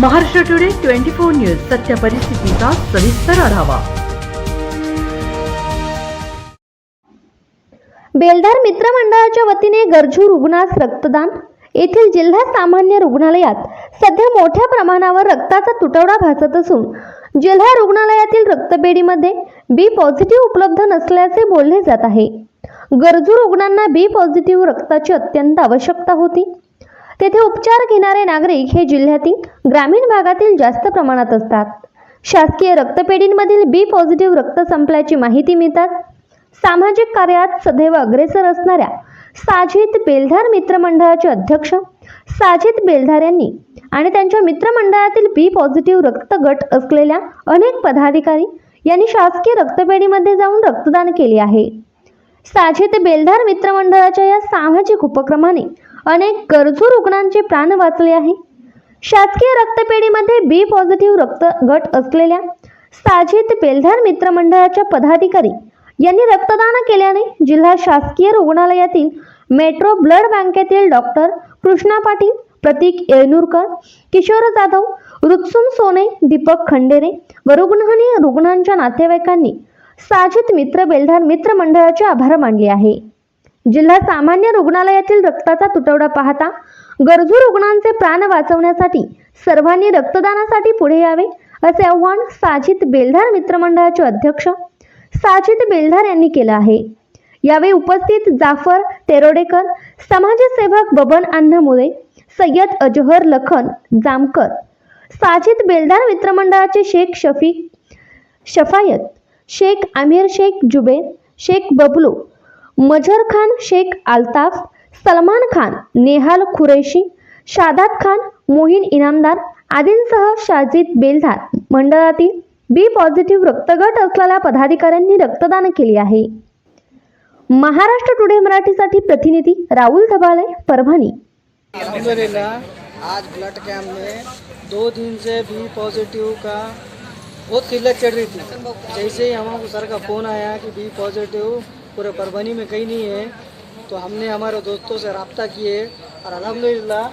Maharashtra today twenty four news सत्य परिस्थितीचा सविस्तर आढावा. बेलदार मित्रमंडळाच्या वतीने गरजू रुग्णास रक्तदान. येथील जिल्हा सामान्य रुग्णालयात सध्या मोठ्या प्रमाणावर रक्ताचा तुटवडा भासत असून जिल्हा रुग्णालयातील रक्तपेढीमध्ये बी पॉझिटिव्ह उपलब्ध नसल्याचे बोलले जात आहे. गरजू रुग्णांना बी पॉझिटिव्ह रक्ताची अत्यंत आवश्यकता होती. तेथे उपचार घेणारे नागरिक हे जिल्ह्यातील ग्रामीण भागातील जास्त प्रमाणात असतात. शासकीय रक्तपेढींमधील बी पॉझिटिव्ह रक्त संपल्याची माहिती मिळतात. सामाजिक कार्यात सदैव अग्रेसर असणाऱ्या साजिद बेलधार मित्रमंडळाचे अध्यक्ष साजिद बेलधार यांनी आणि त्यांच्या मित्रमंडळातील बी पॉझिटिव्ह रक्त गट असलेल्या अनेक पदाधिकारी यांनी शासकीय रक्तपेढीमध्ये जाऊन रक्तदान केले आहे. साजिद बेलधार मित्रमंडळाच्या या सामाजिक उपक्रमाने अनेक गरजू रुग्णांचे प्राण वाचले आहे. शासकीय रक्तपेढीमध्ये बी पॉझिटिव्ह रक्त गट असलेल्या साजिद बेलधार मित्रमंडळाच्या पदाधिकारी यांनी रक्तदान केल्याने जिल्हा शासकीय रुग्णालयातील मेट्रो ब्लड बँकेतील डॉक्टर कृष्णा पाटील प्रतीक येळनूरकर किशोर जाधव रुत्सुम सोने दीपक खंडेरे व रुग्ण रुग्णांच्या नातेवाईकांनी साजिद मित्र बेलधार मित्र मंडळाचे आभार मानले आहे. जिल्हा सामान्य रुग्णालयातील रक्ताचा तुटवडा पाहता गरजू रुग्णांचे प्राण वाचवण्यासाठी सर्वांनी रक्तदानासाठी पुढे यावे असे आव्हान साजिद बेलधार मित्रमंडळाचे अध्यक्ष साजिद बेलधार यांनी केलं आहे. यावेळी उपस्थित जाफर तेरोडेकर समाजसेवक बबन अन्नमुळे सय्यद अजहर लखन जामकर साजिद बेलधार मित्रमंडळाचे शेख शफीक शफायत शेख आमिर शेख जुबेर शेख बबलू मजर खान शेख अल्ताफ सलमान खान नेहाल खुरेशी शादात खान मोहीन इनामदार आदींसह शाजिद बेलधार मंडळातील बी पॉझिटिव्ह रक्तगट असलेल्या पदाधिकाऱ्यांनी रक्तदान केले आहे. महाराष्ट्र टुडे मराठीसाठी प्रतिनिधी राहुल धबाले परभणी. आज ब्लड कैंप में दो दिन से बी पॉजिटिव का बहुत किल्लत चढ़ रही थी। जैसे ही हमको सर का फ़ोन आया कि बी पॉजिटिव पूरे परभनी में कहीं नहीं है। तो हमने हमारे दोस्तों से रबता किए और अल्हम्दुलिल्लाह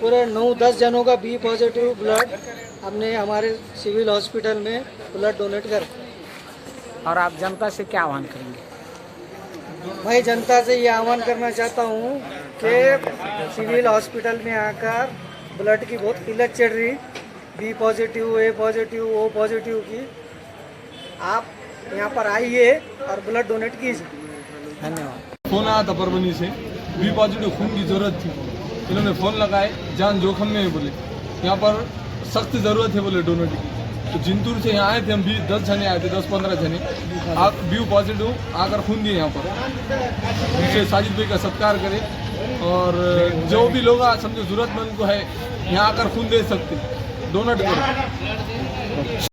पूरे नौ दस जनों का बी पॉजिटिव ब्लड हमने हमारे सिविल हॉस्पिटल में ब्लड डोनेट कर। और आप जनता से क्या आह्वान करेंगे? मैं जनता से ये आह्वान करना चाहता हूँ कि सिविल हॉस्पिटल में आकर ब्लड की बहुत किल्लत चढ़ रही B positive A positive O positive की। आप यहाँ पर आइए और ब्लड डोनेट कीजिए धन्यवाद। फ़ोन आया था परभनी से। बी पॉजिटिव खून की ज़रूरत थी। इन्होंने फ़ोन लगाए जान जोखम में है बोले। यहाँ पर सख्त ज़रूरत है बोले डोनेट की। तो जिंतूर से यहाँ आए थे हम भी दस जने आए थे दस पंद्रह जने। आप बी पॉजिटिव आकर खून दिए यहाँ पर। मुझे साजिद भाई का सत्कार करें। और जो भी लोग समझो ज़रूरतमंद को है यहाँ आकर खून दे सकते डोनेट करो।